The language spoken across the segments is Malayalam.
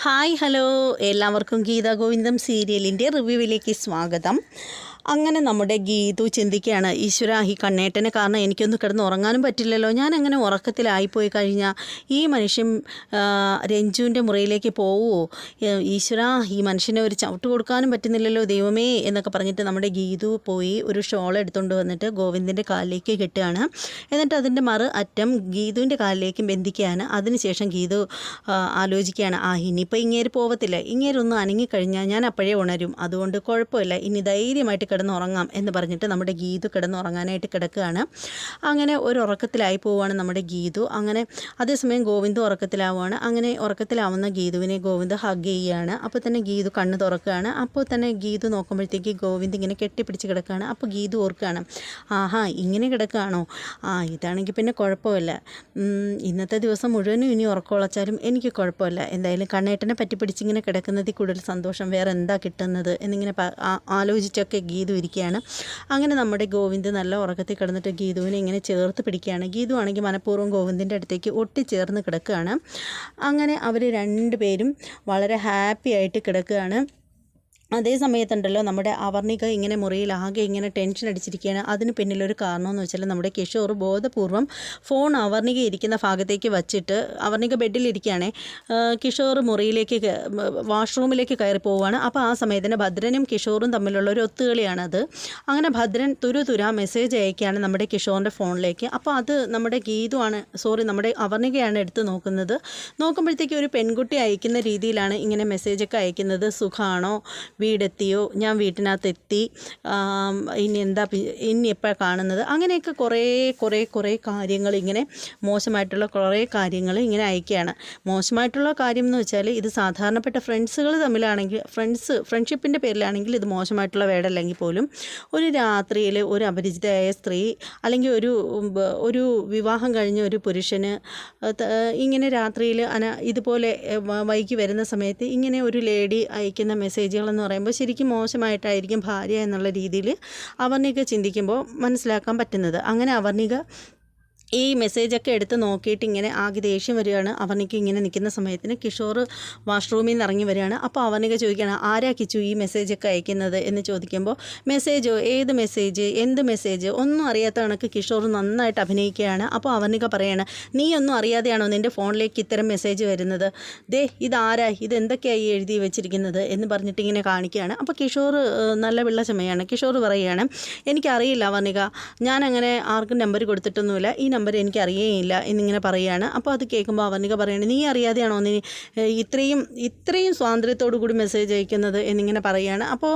Hi hello. എല്ലാവർക്കും ഗീതാ ഗോവിന്ദം സീരിയലിന്റെ റിവ്യൂവിലേക്ക് സ്വാഗതം. അങ്ങനെ നമ്മുടെ ഗീതു ചിന്തിക്കുകയാണ് ഈശ്വര ഈ കണ്ണേട്ടന് കാരണം എനിക്കൊന്ന് കിടന്ന് ഉറങ്ങാനും പറ്റില്ലല്ലോ. ഞാൻ അങ്ങനെ ഉറക്കത്തിലായിപ്പോയി കഴിഞ്ഞാൽ ഈ മനുഷ്യൻ രഞ്ജുവിന്റെ മുറിയിലേക്ക് പോവുമോ ഈശ്വര ഈ മനുഷ്യനെ ഒരു ചവിട്ട് കൊടുക്കാനും പറ്റുന്നില്ലല്ലോ ദൈവമേ എന്നൊക്കെ പറഞ്ഞിട്ട് നമ്മുടെ ഗീതു പോയി ഒരു ഷോൾ എടുത്തുകൊണ്ട് വന്നിട്ട് ഗോവിന്ദന്റെ കാലിലേക്ക് കെട്ടുകയാണ്. എന്നിട്ട് അതിന്റെ മറു അറ്റം ഗീതുവിന്റെ കാലിലേക്ക് ബന്ധിക്കുകയാണ്. അതിനുശേഷം ഗീതു ആലോചിക്കുകയാണ് ആ ഇനിയിപ്പോൾ ഇങ്ങേര് പോവത്തില്ല. ഇങ്ങേരൊന്ന് അനങ്ങിക്കഴിഞ്ഞാൽ ഞാൻ അപ്പോഴേ ഉണരും. അതുകൊണ്ട് കുഴപ്പമില്ല. ഇനി ധൈര്യമായിട്ട് കിടന്നുറങ്ങാം എന്ന് പറഞ്ഞിട്ട് നമ്മുടെ ഗീതു കിടന്നുറങ്ങാനായിട്ട് കിടക്കുകയാണ്. അങ്ങനെ ഒരു ഉറക്കത്തിലായി പോവുകയാണ് നമ്മുടെ ഗീതു. അങ്ങനെ അതേസമയം ഗോവിന്ദ് ഉറക്കത്തിലാവുകയാണ്. അങ്ങനെ ഉറക്കത്തിലാവുന്ന ഗീതുവിനെ ഗോവിന്ദ് ഹഗ് ചെയ്യുകയാണ്. അപ്പോൾ തന്നെ ഗീതു കണ്ണ് തുറക്കുകയാണ്. അപ്പോൾ തന്നെ ഗീതു നോക്കുമ്പോഴത്തേക്ക് ഗോവിന്ദ് ഇങ്ങനെ കെട്ടിപ്പിടിച്ച് കിടക്കുകയാണ്. അപ്പോൾ ഗീതു ഓർക്കുകയാണ് ആഹാ ഇങ്ങനെ കിടക്കുകയാണോ? ആ ഇതാണെങ്കിൽ പിന്നെ കുഴപ്പമില്ല. ഇന്നത്തെ ദിവസം മുഴുവനും ഇനി ഉറക്കമുളച്ചാലും എനിക്ക് കുഴപ്പമില്ല. എന്തായാലും കണ്ണേട്ടനെ പറ്റി പിടിച്ചിങ്ങനെ കിടക്കുന്നതിൽ കൂടുതൽ സന്തോഷം. വേറെ എന്താ കിട്ടുന്നത്? എന്നിങ്ങനെ ആലോചിച്ചൊക്കെ ഗീ ഗീതു ഇരിക്കുകയാണ്. അങ്ങനെ നമ്മുടെ ഗോവിന്ദ് നല്ല ഉറക്കത്തിൽ കിടന്നിട്ട് ഗീതുവിനെ ഇങ്ങനെ ചേർത്ത് പിടിക്കുകയാണ്. ഗീതു ആണെങ്കിൽ മനഃപൂർവം ഗോവിന്ദിന്റെ അടുത്തേക്ക് ഒട്ടിച്ചേർന്ന് കിടക്കുകയാണ്. അങ്ങനെ അവർ രണ്ടുപേരും വളരെ ഹാപ്പി ആയിട്ട് കിടക്കുകയാണ്. അതേ സമയത്തുണ്ടല്ലോ നമ്മുടെ അവർണിക ഇങ്ങനെ മുറിയിൽ ആകെ ഇങ്ങനെ ടെൻഷൻ അടിച്ചിരിക്കുകയാണ്. അതിന് പിന്നിലൊരു കാരണമെന്ന് വെച്ചാൽ നമ്മുടെ കിഷോർ ബോധപൂർവം ഫോൺ അവർണിക ഇരിക്കുന്ന ഭാഗത്തേക്ക് വച്ചിട്ട് അവർണിക ബെഡിലിരിക്കുകയാണേ കിഷോർ മുറിയിലേക്ക് വാഷ്റൂമിലേക്ക് കയറി പോവുകയാണ്. അപ്പോൾ ആ സമയത്തിന് ഭദ്രനും കിഷോറും തമ്മിലുള്ള ഒരു ഒത്തുകളിയാണത്. അങ്ങനെ ഭദ്രൻ തുരു തുര മെസ്സേജ് അയക്കുകയാണ് നമ്മുടെ കിഷോറിന്റെ ഫോണിലേക്ക്. അപ്പോൾ അത് നമ്മുടെ ഗീതുവാണ് സോറി നമ്മുടെ അവർണികയാണ് എടുത്ത് നോക്കുന്നത്. നോക്കുമ്പോഴത്തേക്ക് ഒരു പെൺകുട്ടി അയക്കുന്ന രീതിയിലാണ് ഇങ്ങനെ മെസ്സേജൊക്കെ അയക്കുന്നത്. സുഖമാണോ വീടെത്തിയോ? ഞാൻ വീട്ടിനകത്ത് എത്തി ആം, ഇനി എന്താ ഇനി എപ്പോൾ കാണുന്നത്? അങ്ങനെയൊക്കെ കുറേ കുറേ കുറേ കാര്യങ്ങൾ ഇങ്ങനെ മോശമായിട്ടുള്ള കുറേ കാര്യങ്ങൾ ഇങ്ങനെ അയക്കുകയാണ്. മോശമായിട്ടുള്ള കാര്യം എന്ന് വെച്ചാൽ ഇത് സാധാരണപ്പെട്ട ഫ്രണ്ട്സുകൾ തമ്മിലാണെങ്കിൽ ഫ്രണ്ട്സ് ഫ്രണ്ട്ഷിപ്പിന്റെ പേരിലാണെങ്കിൽ ഇത് മോശമായിട്ടുള്ള വേടല്ലെങ്കിൽ പോലും ഒരു രാത്രിയിൽ ഒരു അപരിചിതയായ സ്ത്രീ അല്ലെങ്കിൽ ഒരു ഒരു വിവാഹം കഴിഞ്ഞ ഒരു പുരുഷന് ഇങ്ങനെ രാത്രിയിൽ അന ഇതുപോലെ വൈകി വരുന്ന സമയത്ത് ഇങ്ങനെ ഒരു ലേഡി അയക്കുന്ന മെസ്സേജുകളെന്ന് പറയുമ്പോൾ ശരിക്കും മോശമായിട്ടായിരിക്കും ഭാര്യ എന്നുള്ള രീതിയിൽ അവർണിക ചിന്തിക്കുമ്പോൾ മനസ്സിലാക്കാൻ പറ്റുന്നത്. അങ്ങനെ അവർണിക ഈ മെസ്സേജൊക്കെ എടുത്ത് നോക്കിയിട്ട് ഇങ്ങനെ ആകെ ദേഷ്യം വരികയാണ്. അവനിക്ക് ഇങ്ങനെ നിൽക്കുന്ന സമയത്തിന് കിഷോർ വാഷ്റൂമിൽ നിന്ന് ഇറങ്ങി വരികയാണ്. അപ്പോൾ അവനൊക്കെ ചോദിക്കുകയാണ് ആരാ കിച്ചു ഈ മെസ്സേജൊക്കെ അയക്കുന്നത്? എന്ന് ചോദിക്കുമ്പോൾ മെസ്സേജോ ഏത് മെസ്സേജ് എന്ത് മെസ്സേജ് ഒന്നും അറിയാത്ത കണക്ക് കിഷോർ നന്നായിട്ട് അഭിനയിക്കുകയാണ്. അപ്പോൾ അവനൊക്കെ പറയാണ് നീ ഒന്നും അറിയാതെയാണോ നിന്റെ ഫോണിലേക്ക് ഇത്തരം മെസ്സേജ് വരുന്നത്? ദേ ഇതാരാ? ഇത് എന്തൊക്കെയായി എഴുതി വെച്ചിരിക്കുന്നത്? എന്ന് പറഞ്ഞിട്ട് ഇങ്ങനെ കാണിക്കുകയാണ്. അപ്പോൾ കിഷോർ നല്ല വെള്ള ചുമയാണ്. കിഷോർ പറയുകയാണ് എനിക്കറിയില്ല വർണിക ഞാനങ്ങനെ ആർക്കും നമ്പർ കൊടുത്തിട്ടൊന്നുമില്ല. ഈ നമ്പർ എനിക്ക് അറിയേയില്ല എന്നിങ്ങനെ പറയുകയാണ് അപ്പോൾ അത് കേൾക്കുമ്പോൾ അവർണിക പറയുന്നത് നീ അറിയാതെയാണോ നീ ഇത്രയും ഇത്രയും സ്വാതന്ത്ര്യത്തോടു കൂടി മെസ്സേജ് അയക്കുന്നത്? എന്നിങ്ങനെ പറയുകയാണ് അപ്പോൾ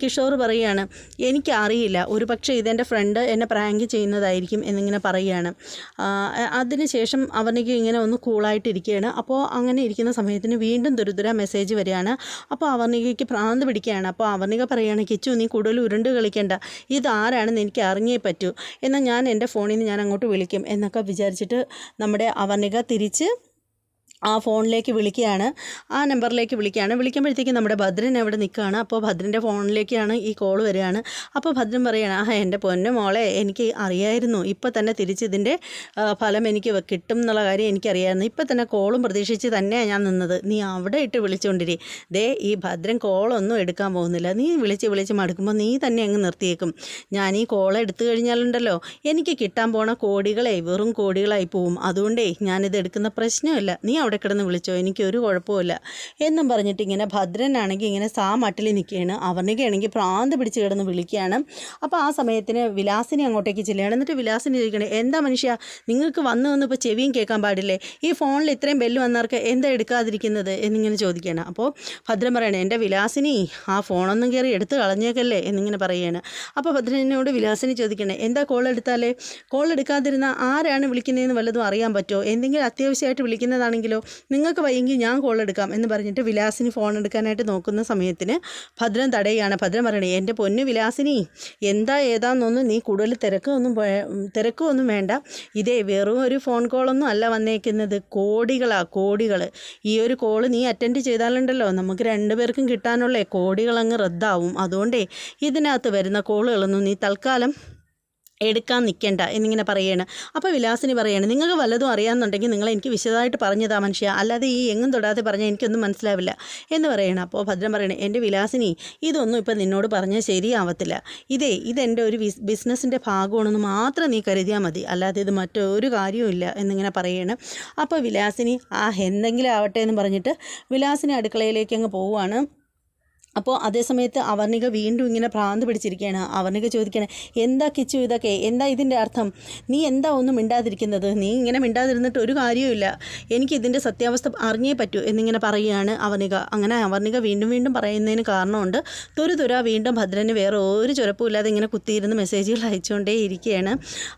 കിഷോർ പറയുകയാണ് എനിക്കറിയില്ല. ഒരു പക്ഷേ ഇതെന്റെ ഫ്രണ്ട് എന്നെ പ്രാങ്ക് ചെയ്യുന്നതായിരിക്കും എന്നിങ്ങനെ പറയുകയാണ് അതിനുശേഷം അവനിക്ക് ഇങ്ങനെ ഒന്ന് കൂളായിട്ടിരിക്കുകയാണ് അപ്പോൾ അങ്ങനെ ഇരിക്കുന്ന സമയത്തിന് വീണ്ടും ദുരിതര മെസ്സേജ് വരികയാണ്. അപ്പോൾ അവർണികയ്ക്ക് ഭ്രാന്ത് പിടിക്കുകയാണ്. അപ്പോൾ അവർണിക പറയുകയാണ് കിച്ചു നീ കൂടുതൽ ഉരുണ്ട് കളിക്കേണ്ട. ഇതാരാണെന്ന് എനിക്ക് അറിഞ്ഞേ പറ്റൂ. എന്നാൽ ഞാൻ എന്റെ ഫോണിൽ നിന്ന് ഞാൻ അങ്ങോട്ട് വിളിക്കും എന്നൊക്കെ വിചാരിച്ചിട്ട് നമ്മുടെ അവർണിക തിരിച്ച് ആ ഫോണിലേക്ക് വിളിക്കുകയാണ്. ആ നമ്പറിലേക്ക് വിളിക്കുകയാണ്. വിളിക്കുമ്പോഴത്തേക്കും നമ്മുടെ ഭദ്രൻ അവിടെ നിൽക്കുകയാണ്. അപ്പോൾ ഭദ്രന്റെ ഫോണിലേക്കാണ് ഈ കോൾ വരികയാണ്. അപ്പോൾ ഭദ്രൻ പറയുകയാണ് ആ എന്റെ പൊന്നു മോളെ എനിക്ക് അറിയായിരുന്നു. ഇപ്പോൾ തന്നെ തിരിച്ചിതിന്റെ ഫലം എനിക്ക് കിട്ടും എന്നുള്ള കാര്യം എനിക്കറിയായിരുന്നു. ഇപ്പോൾ തന്നെ കോളും പ്രതീക്ഷിച്ച് തന്നെയാണ് ഞാൻ നിന്നത്. നീ അവിടെ ഇട്ട് വിളിച്ചുകൊണ്ടിരി ദേ ഈ ഭദ്രൻ കോളൊന്നും എടുക്കാൻ പോകുന്നില്ല. നീ വിളിച്ച് വിളിച്ച് മടുക്കുമ്പോൾ നീ തന്നെ അങ്ങ് നിർത്തിയേക്കും. ഞാൻ ഈ കോൾ എടുത്തു കഴിഞ്ഞാലുണ്ടല്ലോ എനിക്ക് കിട്ടാൻ പോണ കോടികളെ വെറും കോടികളായി പോവും. അതുകൊണ്ടേ ഞാനിത് എടുക്കുന്ന പ്രശ്നമില്ല. നീ അവിടെ കിടന്ന് വിളിച്ചോ? എനിക്കൊരു കുഴപ്പമില്ല എന്നും പറഞ്ഞിട്ട് ഇങ്ങനെ ഭദ്രനാണെങ്കിൽ ഇങ്ങനെ സാ മട്ടിൽ നിൽക്കുകയാണ്. അവർണികയാണെങ്കിൽ പ്രാന്ത് പിടിച്ച് കിടന്ന് വിളിക്കുകയാണ്. അപ്പോൾ ആ സമയത്തിന് വിലാസിനി അങ്ങോട്ടേക്ക് ചെല്ലുകയാണ്. എന്നിട്ട് വിലാസിനി ചോദിക്കണേ എന്താ മനുഷ്യ നിങ്ങൾക്ക് വന്ന് വന്ന് ഇപ്പോൾ ചെവിയും കേൾക്കാൻ പാടില്ലേ? ഈ ഫോണിൽ ഇത്രയും ബെല്ല് വന്നവർക്ക് എന്താ എടുക്കാതിരിക്കുന്നത്? എന്നിങ്ങനെ ചോദിക്കുകയാണ്. അപ്പോൾ ഭദ്രൻ പറയണേ എന്റെ വിലാസിനി ആ ഫോണൊന്നും കയറി എടുത്ത് കളഞ്ഞേക്കല്ലേ? എന്നിങ്ങനെ പറയുകയാണ്. അപ്പോൾ ഭദ്രനോട് വിലാസിനി ചോദിക്കണേ എന്താ കോൾ എടുത്താലേ? കോൾ എടുക്കാതിരുന്ന ആരാണ് വിളിക്കുന്നതെന്ന് വല്ലതും അറിയാൻ പറ്റുമോ? എന്തെങ്കിലും അത്യാവശ്യമായിട്ട് വിളിക്കുന്നതാണെങ്കിലോ? നിങ്ങൾക്ക് വയ്യെങ്കിൽ ഞാൻ കോൾ എടുക്കാം എന്ന് പറഞ്ഞിട്ട് വിലാസിന് ഫോൺ എടുക്കാനായിട്ട് നോക്കുന്ന സമയത്തിന് ഭദ്രൻ തടയുകയാണ്. ഭദ്രൻ പറയണേ എന്റെ പൊന്നു വിലാസിനി എന്താ ഏതാന്നൊന്നും നീ കൂടുതൽ തിരക്കൊന്നും തിരക്കൊന്നും വേണ്ട. ഇതേ വെറും ഒരു ഫോൺ കോളൊന്നും അല്ല വന്നേക്കുന്നത്. കോടികളാ കോടികൾ. ഈ ഒരു കോൾ നീ അറ്റൻഡ് ചെയ്താലുണ്ടല്ലോ. നമുക്ക് രണ്ടുപേർക്കും കിട്ടാനുള്ള കോടികളങ്ങ് റദ്ദാവും. അതുകൊണ്ടേ ഇതിനകത്ത് വരുന്ന കോളുകളൊന്നും നീ തൽക്കാലം എടുക്കാൻ നിൽക്കേണ്ട എന്നിങ്ങനെ പറയാണ് അപ്പോൾ വിലാസിനി പറയാണ് നിങ്ങൾക്ക് വല്ലതും അറിയാമെന്നുണ്ടെങ്കിൽ നിങ്ങൾ എനിക്ക് വിശദമായിട്ട് പറഞ്ഞതാ മനുഷ്യ. അല്ലാതെ ഈ എങ്ങും തൊടാതെ പറഞ്ഞാൽ എനിക്കൊന്നും മനസ്സിലാവില്ല. എന്ന് പറയണം അപ്പോൾ ഭദ്രം പറയണേ എന്റെ വിലാസിനി ഇതൊന്നും ഇപ്പം നിന്നോട് പറഞ്ഞാൽ ശരിയാവത്തില്ല. ഇതേ ഇതെന്റെ ഒരു ബിസ് ബിസിനസ്സിന്റെ ഭാഗമാണെന്ന് മാത്രം നീ കരുതിയാൽ മതി. അല്ലാതെ ഇത് മറ്റൊരു കാര്യവുമില്ല എന്നിങ്ങനെ പറയുകയാണ്. അപ്പോൾ വിലാസിനി ആ എന്തെങ്കിലും ആവട്ടെ എന്ന് പറഞ്ഞിട്ട് വിലാസിനി അടുക്കളയിലേക്ക് അങ്ങ് പോവുകയാണ്. അപ്പോൾ അതേ സമയത്ത് അവർണിക വീണ്ടും ഇങ്ങനെ ഭ്രാന്ത് പിടിച്ചിരിക്കുകയാണ്. അവർണിക ചോദിക്കുകയാണ് എന്താ കിച്ചു ഇതൊക്കെ? എന്താ ഇതിന്റെ അർത്ഥം? നീ എന്താ ഒന്നും മിണ്ടാതിരിക്കുന്നത്? നീ ഇങ്ങനെ മിണ്ടാതിരുന്നിട്ട് ഒരു കാര്യവുമില്ല എനിക്ക് ഇതിന്റെ സത്യാവസ്ഥ അറിഞ്ഞേ പറ്റൂ എന്നിങ്ങനെ പറയുകയാണ് അവർണിക. അങ്ങനെ അവർണിക വീണ്ടും വീണ്ടും പറയുന്നതിന് കാരണമുണ്ട്. തുരു തുര വീണ്ടും ഭദ്രന് വേറെ ഒരു ചുരപ്പുമില്ലാതെ ഇങ്ങനെ കുത്തിയിരുന്ന് മെസ്സേജുകൾ അയച്ചുകൊണ്ടേ ഇരിക്കുകയാണ്.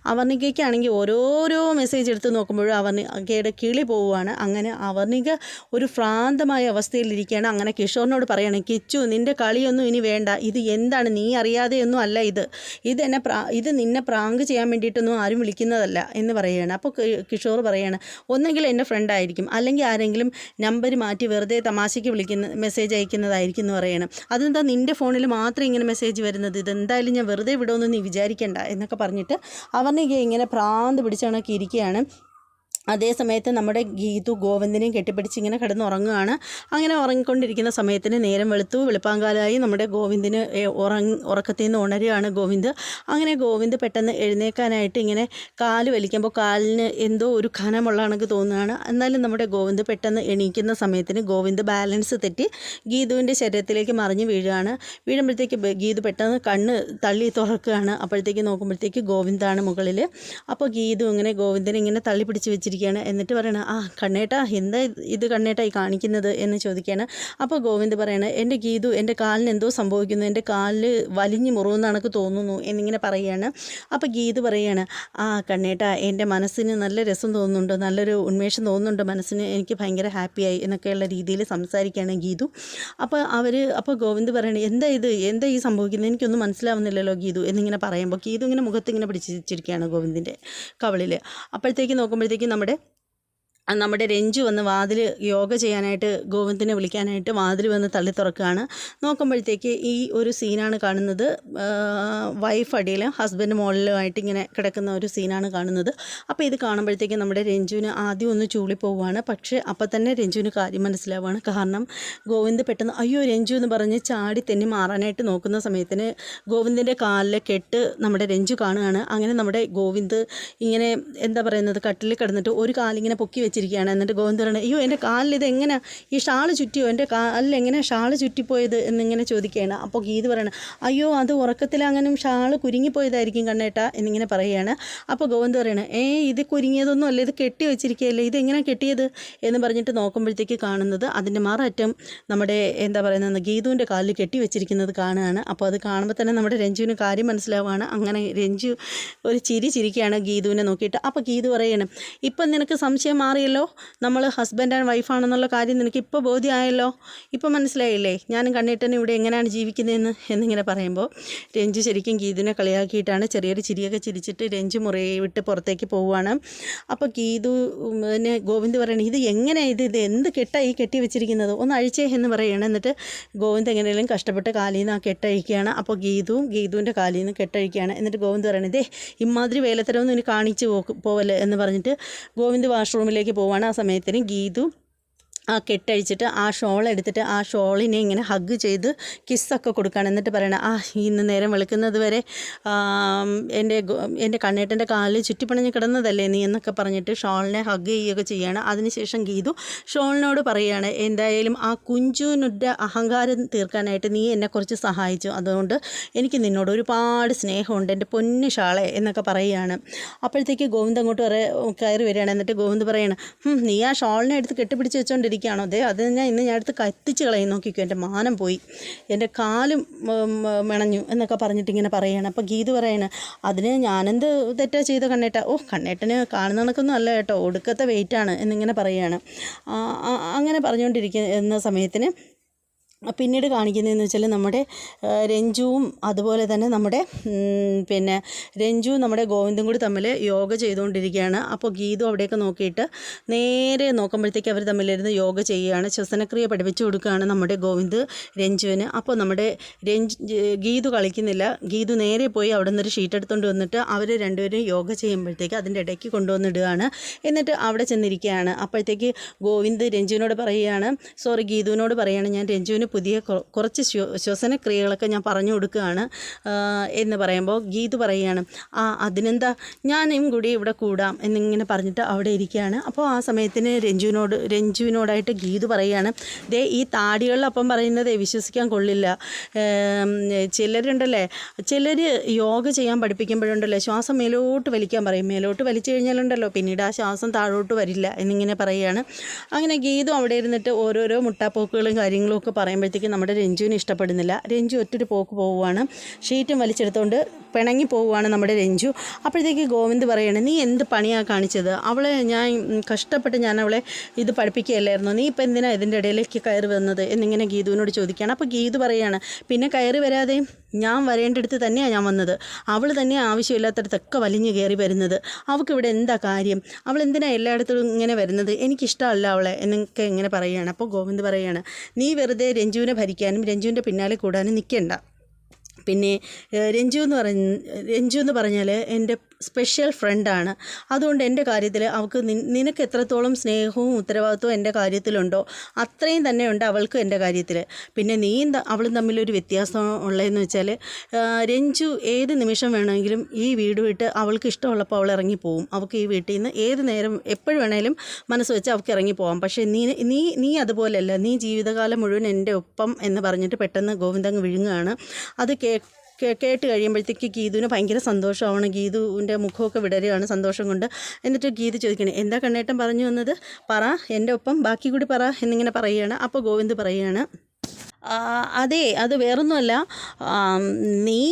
അവർണികയ്ക്കാണെങ്കിൽ ഓരോരോ മെസ്സേജ് എടുത്ത് നോക്കുമ്പോഴും അവർണികയുടെ കിളി പോവുകയാണ്. അങ്ങനെ അവർണിക ഒരു ഭ്രാന്തമായ അവസ്ഥയിലിരിക്കുകയാണ് അങ്ങനെ കിഷോറിനോട് പറയണം കിച്ചു നിന്റെ കളിയൊന്നും ഇനി വേണ്ട. ഇത് എന്താണ്? നീ അറിയാതെയൊന്നും അല്ല ഇത്. ഇത് എന്നെ ഇത് നിന്നെ പ്രാങ്ക് ചെയ്യാൻ വേണ്ടിയിട്ടൊന്നും ആരും വിളിക്കുന്നതല്ല എന്ന് പറയുകയാണ്. അപ്പോൾ കിഷോർ പറയുകയാണ് ഒന്നെങ്കിൽ എന്റെ ഫ്രണ്ട് ആയിരിക്കും. അല്ലെങ്കിൽ ആരെങ്കിലും നമ്പർ മാറ്റി വെറുതെ തമാശയ്ക്ക് വിളിക്കുന്ന മെസ്സേജ് അയക്കുന്നതായിരിക്കും എന്ന് പറയണം അതെന്താ നിന്റെ ഫോണിൽ മാത്രം ഇങ്ങനെ മെസ്സേജ് വരുന്നത്? ഇതെന്തായാലും ഞാൻ വെറുതെ വിടുമെന്ന് നീ വിചാരിക്കേണ്ട എന്നൊക്കെ പറഞ്ഞിട്ട് അവനെ ഇങ്ങനെ പ്രാന്ത് പിടിച്ച കണക്ക് ഇരിക്കുകയാണ്. അതേ സമയത്ത് നമ്മുടെ ഗീതു ഗോവിന്ദനെയും കെട്ടിപ്പിടിച്ച് ഇങ്ങനെ കിടന്നുറങ്ങുകയാണ്. അങ്ങനെ ഉറങ്ങിക്കൊണ്ടിരിക്കുന്ന സമയത്തിന് നേരം വെളുത്തു. വെളുപ്പാങ്കാലമായി നമ്മുടെ ഗോവിന്ദിന് ഉറങ്ങ ഉറക്കത്തിൽ നിന്ന് ഉണരുകയാണ് ഗോവിന്ദ്. അങ്ങനെ ഗോവിന്ദ് പെട്ടെന്ന് എഴുന്നേക്കാനായിട്ട് ഇങ്ങനെ കാൽ വലിക്കുമ്പോൾ കാലിന് എന്തോ ഒരു ഖനമുള്ള കണക്ക് തോന്നുകയാണ്. എന്നാലും നമ്മുടെ ഗോവിന്ദ് പെട്ടെന്ന് എണീക്കുന്ന സമയത്തിന് ഗോവിന്ദ് ബാലൻസ് തെറ്റി ഗീതുവിന്റെ ശരീരത്തിലേക്ക് മറിഞ്ഞ് വീഴുകയാണ്. വീഴുമ്പോഴത്തേക്ക് ഗീതു പെട്ടെന്ന് കണ്ണ് തള്ളി തുറക്കുകയാണ്. അപ്പോഴത്തേക്ക് നോക്കുമ്പോഴത്തേക്ക് ഗോവിന്ദാണ് മുകളിൽ. അപ്പോൾ ഗീതു ഇങ്ങനെ ഗോവിന്ദനെ ഇങ്ങനെ തള്ളി പിടിച്ച് വെച്ചിരിക്കുകയാണ് എന്നിട്ട് പറയണ ആ കണ്ണേട്ടാ എന്താ ഇത് കണ്ണേട്ടായി കാണിക്കുന്നത്? എന്ന് ചോദിക്കുകയാണ്. അപ്പോൾ ഗോവിന്ദ് പറയണ എന്റെ ഗീതു എന്റെ കാലിന് എന്തോ സംഭവിക്കുന്നു. എന്റെ കാലിൽ വലിഞ്ഞു മുറിവെന്ന് തോന്നുന്നു. എന്നിങ്ങനെ പറയുകയാണ്. അപ്പോൾ ഗീതു പറയുകയാണ് ആ കണ്ണേട്ടാ എന്റെ മനസ്സിന് നല്ല രസം തോന്നുന്നുണ്ട്. നല്ലൊരു ഉന്മേഷം തോന്നുന്നുണ്ട് മനസ്സിന്. എനിക്ക് ഭയങ്കര ഹാപ്പിയായി. എന്നൊക്കെയുള്ള രീതിയിൽ സംസാരിക്കുകയാണ് ഗീതു. അപ്പോൾ അവർ അപ്പോൾ ഗോവിന്ദ് പറയണേ എന്താ ഇത്? എന്താ ഈ സംഭവിക്കുന്നത്? എനിക്കൊന്നും മനസ്സിലാവുന്നില്ലല്ലോ ഗീതു. എന്നിങ്ങനെ പറയുമ്പോൾ ഗീതു ഇങ്ങനെ മുഖത്ത് ഇങ്ങനെ പിടിച്ചിരിക്കുകയാണ് ഗോവിന്ദിന്റെ കവളിൽ അപ്പോഴത്തേക്ക് നോക്കുമ്പോഴത്തേക്ക് നമ്മുടെ ആ നമ്മുടെ രഞ്ജു വന്ന് വാതിൽ യോഗ ചെയ്യാനായിട്ട് ഗോവിന്ദനെ വിളിക്കാനായിട്ട് വാതിൽ വന്ന് തള്ളി തുറക്കുകയാണ്. നോക്കുമ്പോഴത്തേക്ക് ഈ ഒരു സീനാണ് കാണുന്നത്. വൈഫ് അടിയിലും ഹസ്ബൻഡ് മുകളിലുമായിട്ട് ഇങ്ങനെ കിടക്കുന്ന ഒരു സീനാണ് കാണുന്നത്. അപ്പോൾ ഇത് കാണുമ്പോഴത്തേക്ക് നമ്മുടെ രഞ്ജുവിന് ആദ്യം ഒന്ന് ചൂളിപ്പോവുകയാണ് പക്ഷേ അപ്പോൾ തന്നെ രഞ്ജുവിന് കാര്യം മനസ്സിലാവുകയാണ്. കാരണം ഗോവിന്ദ് പെട്ടെന്ന് അയ്യോ രഞ്ജു എന്ന് പറഞ്ഞ് ചാടി തെന്നി മാറാനായിട്ട് നോക്കുന്ന സമയത്തിന് ഗോവിന്ദിന്റെ കാലിലെ കെട്ട് നമ്മുടെ രഞ്ജു കാണുകയാണ്. അങ്ങനെ നമ്മുടെ ഗോവിന്ദ് ഇങ്ങനെ എന്താ പറയുന്നത് കട്ടിൽ കിടന്നിട്ട് ഒരു കാലിങ്ങനെ പൊക്കി വെച്ചിരിക്കുകയാണ് എന്നിട്ട് ഗോവിന്ദ് പറയണത് അയ്യോ എന്റെ കാലിൽ ഇത് എങ്ങനെ? ഈ ഷാൾ ചുറ്റിയോ? എന്റെ കാലിൽ എങ്ങനെ ഷാൾ ചുറ്റിപ്പോയത്? എന്നിങ്ങനെ ചോദിക്കുകയാണ്. അപ്പോൾ ഗീത് പറയണം അയ്യോ അത് ഉറക്കത്തിൽ അങ്ങനെ ഷാൾ കുരുങ്ങിപ്പോയതായിരിക്കും കണ്ണേട്ട എന്നിങ്ങനെ പറയുകയാണ്. അപ്പോൾ ഗോവിന്ദ് പറയണം ഏ ഇത് കുരുങ്ങിയതൊന്നും അല്ല ഇത് കെട്ടി വെച്ചിരിക്കുകയല്ലേ? ഇത് എങ്ങനെ കെട്ടിയത്? എന്ന് പറഞ്ഞിട്ട് നോക്കുമ്പോഴത്തേക്ക് കാണുന്നത് അതിന്റെ മററ്റം നമ്മുടെ എന്താ പറയുന്നത് ഗീതുവിന്റെ കാലിൽ കെട്ടി വെച്ചിരിക്കുന്നത് കാണുകയാണ്. അപ്പോൾ അത് കാണുമ്പോൾ തന്നെ നമ്മുടെ രഞ്ജുവിന് കാര്യം മനസ്സിലാവുകയാണ്. അങ്ങനെ രഞ്ജു ഒരു ചിരി ചിരിക്കുകയാണ് ഗീതുവിനെ നോക്കിയിട്ട്. അപ്പോൾ ഗീതു പറയണം ഇപ്പം നിനക്ക് സംശയം മാറിയല്ലോ നമ്മൾ ഹസ്ബൻഡ് ആൻഡ് വൈഫാണെന്നുള്ള കാര്യം നിനക്ക് ഇപ്പോൾ ബോധ്യമായല്ലോ ഇപ്പോൾ മനസ്സിലായില്ലേ? ഞാനും കണ്ണീട്ടനും ഇവിടെ എങ്ങനെയാണ് ജീവിക്കുന്നതെന്ന് എന്നിങ്ങനെ പറയുമ്പോൾ രഞ്ജു ശരിക്കും ഗീതുവിനെ കളിയാക്കിയിട്ടാണ് ചെറിയൊരു ചിരിയൊക്കെ ചിരിച്ചിട്ട് രഞ്ജു മുറിയെ വിട്ട് പുറത്തേക്ക് പോവുകയാണ് അപ്പോൾ ഗീതു പിന്നെ ഗോവിന്ദ് പറയണം ഇത് എങ്ങനെ ഇത്? ഇത് എന്ത് കെട്ടായി കെട്ടി വെച്ചിരിക്കുന്നത്? ഒന്ന് അഴിച്ചേ എന്ന് പറയുകയാണ് എന്നിട്ട് ഗോവിന്ദ് എങ്ങനെയും കഷ്ടപ്പെട്ട് കാലിൽ നിന്ന് ആ കെട്ടഴിക്കുകയാണ്. അപ്പോൾ ഗീതുവും ഗീതുവിന്റെ കാലിൽ നിന്ന് കെട്ടഴിക്കുകയാണ്. എന്നിട്ട് ഗോവിന്ദ് പറയണം ഇതേ ഇമാതിരി വേലത്തരമൊന്നും ഇനി കാണിച്ചു പോവല്ലേ? എന്ന് പറഞ്ഞിട്ട് ഗോവിന്ദ് വാഷ്റൂമിലേക്ക് പോവാണ് ആ സമയത്തിന് ഗീതു ആ കെട്ടഴിച്ചിട്ട് ആ ഷോൾ എടുത്തിട്ട് ആ ഷോളിനെ ഇങ്ങനെ ഹഗ് ചെയ്ത് കിസ്സൊക്കെ കൊടുക്കുകയാണ് എന്നിട്ട് പറയണം ആ ഇന്ന് നേരം വെളുക്കുന്നത് വരെ എന്റെ എന്റെ കണ്ണേട്ടന്റെ കാലിൽ ചുറ്റിപ്പണിഞ്ഞ് കിടന്നതല്ലേ നീ? എന്നൊക്കെ പറഞ്ഞിട്ട് ഷോളിനെ ഹഗ് ചെയ്യുകയൊക്കെ ചെയ്യുകയാണ് അതിനുശേഷം ഗീതു ഷോളിനോട് പറയുകയാണ് എന്തായാലും ആ കുഞ്ചുനുടെ അഹങ്കാരം തീർക്കാനായിട്ട് നീ എന്നെ കുറച്ച് സഹായിച്ചു. അതുകൊണ്ട് എനിക്ക് നിന്നോട് ഒരുപാട് സ്നേഹമുണ്ട്. എന്റെ പൊന്നു ഷാളെ എന്നൊക്കെ പറയുകയാണ്. അപ്പോഴത്തേക്ക് ഗോവിന്ദ് അങ്ങോട്ട് കയറി വരികയാണ്. എന്നിട്ട് ഗോവിന്ദ് പറയാണ് നീ ആ ഷോളിനെ എടുത്ത് കെട്ടിപ്പിടിച്ച് വെച്ചുകൊണ്ടിരിക്കുകയാണോ അതെ അത് ഞാൻ ഇന്ന് ഞാൻ എടുത്ത് കത്തിച്ച് കളയും നോക്കിക്കോ എന്റെ മാനം പോയി. എന്റെ കാലും മെണഞ്ഞു എന്നൊക്കെ പറഞ്ഞിട്ട് ഇങ്ങനെ പറയുകയാണ്. അപ്പോൾ ഗീത് പറയാണ് അതിന് ഞാനെന്ത് തെറ്റാ ചെയ്ത കണ്ണേട്ട? ഓ കണ്ണേട്ടന് കാണുന്ന കണക്കൊന്നും അല്ല കേട്ടോ. ഒടുക്കത്തെ വെയിറ്റാണ് എന്നിങ്ങനെ പറയുകയാണ്. അങ്ങനെ പറഞ്ഞുകൊണ്ടിരിക്കുന്ന സമയത്തിന് പിന്നീട് കാണിക്കുന്നതെന്ന് വെച്ചാൽ നമ്മുടെ രഞ്ജുവും അതുപോലെ തന്നെ നമ്മുടെ പിന്നെ രഞ്ജു നമ്മുടെ ഗോവിന്ദും കൂടി തമ്മിൽ യോഗ ചെയ്തുകൊണ്ടിരിക്കുകയാണ്. അപ്പോൾ ഗീതു അവിടെയൊക്കെ നോക്കിയിട്ട് നേരെ നോക്കുമ്പോഴത്തേക്ക് അവർ തമ്മിലിരുന്ന് യോഗ ചെയ്യുകയാണ്. ശ്വസനക്രിയ പഠിപ്പിച്ചു കൊടുക്കുകയാണ് നമ്മുടെ ഗോവിന്ദ് രഞ്ജുവിന്. അപ്പോൾ നമ്മുടെ രഞ്ജു ഗീതു കളിക്കുന്നില്ല. ഗീതു നേരെ പോയി അവിടെ നിന്നൊരു ഷീറ്റ് എടുത്തുകൊണ്ട് വന്നിട്ട് അവർ രണ്ടുപേരും യോഗ ചെയ്യുമ്പോഴത്തേക്ക് അതിന്റെ ഇടയ്ക്ക് കൊണ്ടുവന്നിടുകയാണ്. എന്നിട്ട് അവിടെ ചെന്നിരിക്കുകയാണ്. അപ്പോഴത്തേക്ക് ഗോവിന്ദ് രഞ്ജുവിനോട് പറയുകയാണ് സോറി ഗീതുവിനോട് പറയുകയാണ്. ഞാൻ രഞ്ജുവിന് പുതിയ കുറച്ച് ശ്വ ശ്വസന ക്രിയകളൊക്കെ ഞാൻ പറഞ്ഞു കൊടുക്കുകയാണ്. എന്ന് പറയുമ്പോൾ ഗീത് പറയുകയാണ് ആ അതിനെന്താ? ഞാനും കൂടി ഇവിടെ കൂടാം എന്നിങ്ങനെ പറഞ്ഞിട്ട് അവിടെ ഇരിക്കുകയാണ്. അപ്പോൾ ആ സമയത്തിന് രഞ്ജുവിനോട് രഞ്ജുവിനോടായിട്ട് ഗീത് പറയുകയാണ് ദേ ഈ താടികളിലപ്പം പറയുന്നത് വിശ്വസിക്കാൻ കൊള്ളില്ല. ചിലരുണ്ടല്ലേ? ചിലർ യോഗ ചെയ്യാൻ പഠിപ്പിക്കുമ്പോഴുണ്ടല്ലോ? ശ്വാസം മേലോട്ട് വലിക്കാൻ പറയും. മേലോട്ട് വലിച്ചു കഴിഞ്ഞാലുണ്ടല്ലോ പിന്നീട് ആ ശ്വാസം താഴോട്ട് വരില്ല എന്നിങ്ങനെ പറയുകയാണ്. അങ്ങനെ ഗീതും അവിടെ ഇരുന്നിട്ട് ഓരോരോ മുട്ടാപ്പോക്കുകളും കാര്യങ്ങളും ഒക്കെ പറയുമ്പോഴത്തേക്കും നമ്മുടെ രഞ്ജുവിന് ഇഷ്ടപ്പെടുന്നില്ല. രഞ്ജു ഒറ്റൊരു പോക്ക് പോവുകയാണ് ഷീറ്റും വലിച്ചെടുത്തുകൊണ്ട് പിണങ്ങി പോവുകയാണ് നമ്മുടെ രഞ്ജു. അപ്പോഴത്തേക്ക് ഗോവിന്ദ് പറയുകയാണ് നീ എന്ത് പണിയാണ് കാണിച്ചത്? അവളെ ഞാൻ കഷ്ടപ്പെട്ട് ഞാൻ അവളെ ഇത് പഠിപ്പിക്കുകയല്ലായിരുന്നു? നീ ഇപ്പം എന്തിനാണ് ഇതിന്റെ ഇടയിലേക്ക് കയറി വന്നത്? എന്നിങ്ങനെ ഗീതുവിനോട് ചോദിക്കുകയാണ്. അപ്പോൾ ഗീതു പറയുകയാണ് പിന്നെ കയറി വരാതെ ഞാൻ വരേണ്ടടുത്ത് തന്നെയാണ് ഞാൻ വന്നത്. അവൾ തന്നെ ആവശ്യമില്ലാത്തടത്തൊക്കെ വലിഞ്ഞു കയറി വരുന്നത്. അവൾക്ക് ഇവിടെ എന്താ കാര്യം? അവൾ എന്തിനാണ് എല്ലായിടത്തും ഇങ്ങനെ വരുന്നത്? എനിക്കിഷ്ടമല്ല അവളെ എന്നൊക്കെ ഇങ്ങനെ പറയുകയാണ്. അപ്പോൾ ഗോവിന്ദ് പറയുകയാണ് നീ വെറുതെ രഞ്ജുവിനെ ഭരിക്കാനും രഞ്ജുവിന്റെ പിന്നാലെ കൂടാനും നിൽക്കണ്ട പിന്നെ രഞ്ജു എന്ന് പറഞ്ഞ രഞ്ജു എന്ന് പറഞ്ഞാൽ എന്റെ സ്പെഷ്യൽ ഫ്രണ്ടാണ് അതുകൊണ്ട് എന്റെ കാര്യത്തിൽ അവൾക്ക് നിനക്ക് എത്രത്തോളം സ്നേഹവും ഉത്തരവാദിത്വവും എന്റെ കാര്യത്തിലുണ്ടോ അത്രയും തന്നെ ഉണ്ട് അവൾക്ക് എന്റെ കാര്യത്തിൽ പിന്നെ നീയും അവളും തമ്മിലൊരു വ്യത്യാസം ഉള്ളതെന്ന് വെച്ചാൽ രഞ്ജു ഏത് നിമിഷം വേണമെങ്കിലും ഈ വീട് വിട്ട് അവൾക്ക് ഇഷ്ടമുള്ളപ്പോൾ അവൾ ഇറങ്ങിപ്പോവും അവൾക്ക് ഈ വീട്ടിൽ നിന്ന് ഏത് നേരം എപ്പോഴും വേണേലും മനസ്സ് വെച്ച് അവൾക്ക് ഇറങ്ങിപ്പോവാം പക്ഷേ നീ നീ നീ അതുപോലെയല്ല നീ ജീവിതകാലം മുഴുവൻ എന്റെ ഒപ്പം എന്ന് പറഞ്ഞിട്ട് പെട്ടെന്ന് ഗോവിന്ദങ്ങ് വിഴുങ്ങുകയാണ്. അത് കേട്ട് കഴിയുമ്പോഴത്തേക്ക് ഗീതുവിന് ഭയങ്കര സന്തോഷമാണ്. ഗീതുവിന്റെ മുഖമൊക്കെ വിടരുകയാണ് സന്തോഷം കൊണ്ട്. എന്നിട്ട് ഗീതു ചോദിക്കണേ എന്താ കണ്ണേട്ടൻ പറഞ്ഞു വന്നത്? പറ എന്റെ ഒപ്പം ബാക്കി കൂടി പറ എന്നിങ്ങനെ പറയുകയാണ്. അപ്പോൾ ഗോവിന്ദ് പറയുകയാണ് "ആ, അതെ അത് വേറൊന്നുമല്ല. നീ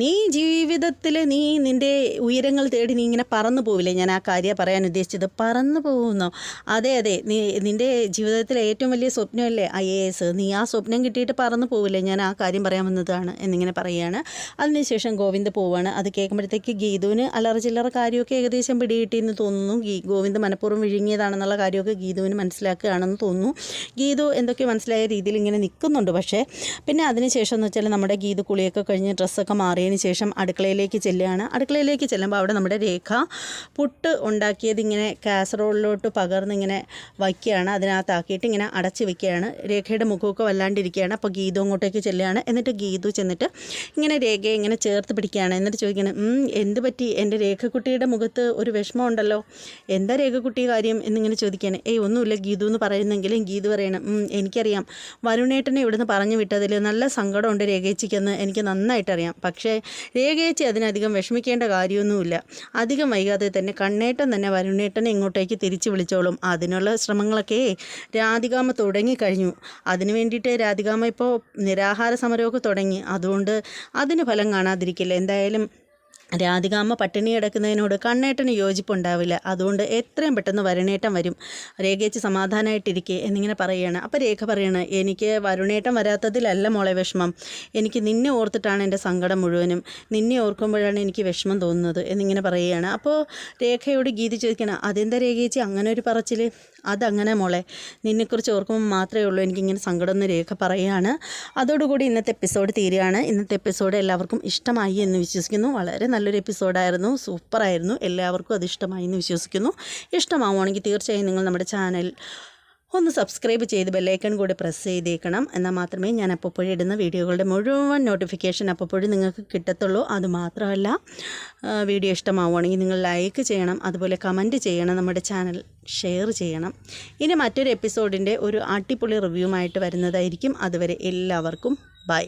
നീ ജീവിതത്തിൽ നീ നിന്റെ ഉയരങ്ങൾ തേടി നീ ഇങ്ങനെ പറന്നു പോവില്ലേ? ഞാൻ ആ കാര്യം പറയാൻ ഉദ്ദേശിച്ചത് പറന്നു പോകുന്നു. അതെ അതെ നീ നിന്റെ ജീവിതത്തിലെ ഏറ്റവും വലിയ സ്വപ്നമല്ലേ? I A S. നീ ആ സ്വപ്നം കിട്ടിയിട്ട് പറന്നു പോവില്ലേ? ഞാൻ ആ കാര്യം പറയാൻ വന്നതാണ് എന്നിങ്ങനെ പറയുകയാണ് അതിനുശേഷം ഗോവിന്ദ് പോവാണ്. അത് കേൾക്കുമ്പോഴത്തേക്ക് ഗീതുവിന് അല്ലറ ചില്ലറ കാര്യമൊക്കെ ഏകദേശം പിടികിട്ടിയെന്ന് തോന്നുന്നു. ഗീ ഗോവിന്ദ് മനഃപൂർവം വിഴുങ്ങിയതാണെന്നുള്ള കാര്യമൊക്കെ ഗീതുവിന് മനസ്സിലാക്കുകയാണെന്ന് തോന്നുന്നു. ഗീതു എന്തൊക്കെ മനസ്സിലായ രീതിയിൽ ഇങ്ങനെ നിൽക്കുന്നുണ്ട് പക്ഷേ പിന്നെ അതിനുശേഷം എന്ന് വെച്ചാൽ നമ്മുടെ ഗീതു കുളിയൊക്കെ കഴിഞ്ഞ് ഡ്രസ്സൊക്കെ മാറിയതിന് ശേഷം അടുക്കളയിലേക്ക് ചെല്ലുകയാണ്. അടുക്കളയിലേക്ക് ചെല്ലുമ്പോൾ അവിടെ നമ്മുടെ രേഖ പുട്ട് ഉണ്ടാക്കിയത് ഇങ്ങനെ കാസറോളിലോട്ട് പകർന്ന് ഇങ്ങനെ വയ്ക്കുകയാണ്. അതിനകത്താക്കിയിട്ട് ഇങ്ങനെ അടച്ച് വയ്ക്കുകയാണ്. രേഖയുടെ മുഖമൊക്കെ വല്ലാണ്ടിരിക്കുകയാണ്. അപ്പോൾ ഗീതു അങ്ങോട്ടേക്ക് ചെല്ലുകയാണ്. എന്നിട്ട് ഗീതു ചെന്നിട്ട് ഇങ്ങനെ രേഖയെ ഇങ്ങനെ ചേർത്ത് പിടിക്കുകയാണ്. എന്നിട്ട് ചോദിക്കണം "ഉം, എന്ത് പറ്റി? എന്റെ രേഖക്കുട്ടിയുടെ മുഖത്ത് ഒരു വിഷമം ഉണ്ടല്ലോ. എന്താ രേഖക്കുട്ടി കാര്യം? എന്നിങ്ങനെ ചോദിക്കുകയാണ്. ഏയ് ഒന്നുമില്ല ഗീതു എന്ന് പറയുന്നെങ്കിലും ഗീതു പറയണം. എനിക്കറിയാം. വരുണേട്ടനെ ഇവിടുന്ന് പറഞ്ഞു വിട്ടതിൽ നല്ല സങ്കടമുണ്ട് രേഖേച്ചിക്കെന്ന് എനിക്ക് നന്നായിട്ടറിയാം. പക്ഷേ രേഖേച്ചി അതിനധികം വിഷമിക്കേണ്ട കാര്യമൊന്നുമില്ല. അധികം വൈകാതെ തന്നെ കണ്ണേട്ടൻ തന്നെ വരുണേട്ടനെ ഇങ്ങോട്ടേക്ക് തിരിച്ചു വിളിച്ചോളും. അതിനുള്ള ശ്രമങ്ങളൊക്കെ രാധികാമ തുടങ്ങിക്കഴിഞ്ഞു. അതിനു വേണ്ടിയിട്ട് രാധികാമ ഇപ്പോൾ നിരാഹാര സമരമൊക്കെ തുടങ്ങി. അതുകൊണ്ട് അതിന് ഫലം കാണാതിരിക്കില്ല. എന്തായാലും രാധികാമ്മ പട്ടിണി കിടക്കുന്നതിനോട് കണ്ണേട്ടന് യോജിപ്പുണ്ടാവില്ല. അതുകൊണ്ട് എത്രയും പെട്ടെന്ന് വരുണേട്ടൻ വരും. രേഖയച്ച് സമാധാനമായിട്ടിരിക്കെ എന്നിങ്ങനെ പറയുകയാണ് അപ്പോൾ രേഖ പറയാണ് എനിക്ക് വരുണേട്ടൻ വരാത്തതിലല്ല മോളെ വിഷമം. എനിക്ക് നിന്നെ ഓർത്തിട്ടാണ് എന്റെ സങ്കടം മുഴുവനും. നിന്നെ ഓർക്കുമ്പോഴാണ് എനിക്ക് വിഷമം തോന്നുന്നത് എന്നിങ്ങനെ പറയുകയാണ്. അപ്പോൾ രേഖയോട് ഗീതി ചോദിക്കണം അതെന്താ രേഖയച്ചി? അങ്ങനെ ഒരു പറച്ചിൽ അതങ്ങനെ മോളെ. നിന്നെക്കുറിച്ച് ഓർക്കുമ്പോൾ മാത്രമേ ഉള്ളൂ എനിക്കിങ്ങനെ സങ്കടം എന്ന് രേഖ പറയുകയാണ് അതോടുകൂടി ഇന്നത്തെ എപ്പിസോഡ് തീരുകയാണ്. ഇന്നത്തെ എപ്പിസോഡ് എല്ലാവർക്കും ഇഷ്ടമായി എന്ന് വിശ്വസിക്കുന്നു. വളരെ നല്ലൊരു എപ്പിസോഡായിരുന്നു. സൂപ്പറായിരുന്നു. എല്ലാവർക്കും അത് ഇഷ്ടമായി എന്ന് വിശ്വസിക്കുന്നു. ഇഷ്ടമാവുകയാണെങ്കിൽ തീർച്ചയായും നിങ്ങൾ നമ്മുടെ ചാനൽ ഒന്ന് സബ്സ്ക്രൈബ് ചെയ്ത് ബെല്ലൈക്കൺ കൂടി പ്രസ് ചെയ്തേക്കണം. എന്നാൽ മാത്രമേ ഞാൻ അപ്പോഴും ഇടുന്ന വീഡിയോകളുടെ മുഴുവൻ നോട്ടിഫിക്കേഷൻ അപ്പോഴും നിങ്ങൾക്ക് കിട്ടത്തുള്ളൂ. അതുമാത്രമല്ല വീഡിയോ ഇഷ്ടമാവുകയാണെങ്കിൽ നിങ്ങൾ ലൈക്ക് ചെയ്യണം. അതുപോലെ കമന്റ് ചെയ്യണം. നമ്മുടെ ചാനൽ ഷെയർ ചെയ്യണം. ഇനി മറ്റൊരു എപ്പിസോഡിന്റെ ഒരു അടിപൊളി റിവ്യൂമായിട്ട് വരുന്നതായിരിക്കും. അതുവരെ എല്ലാവർക്കും ബൈ.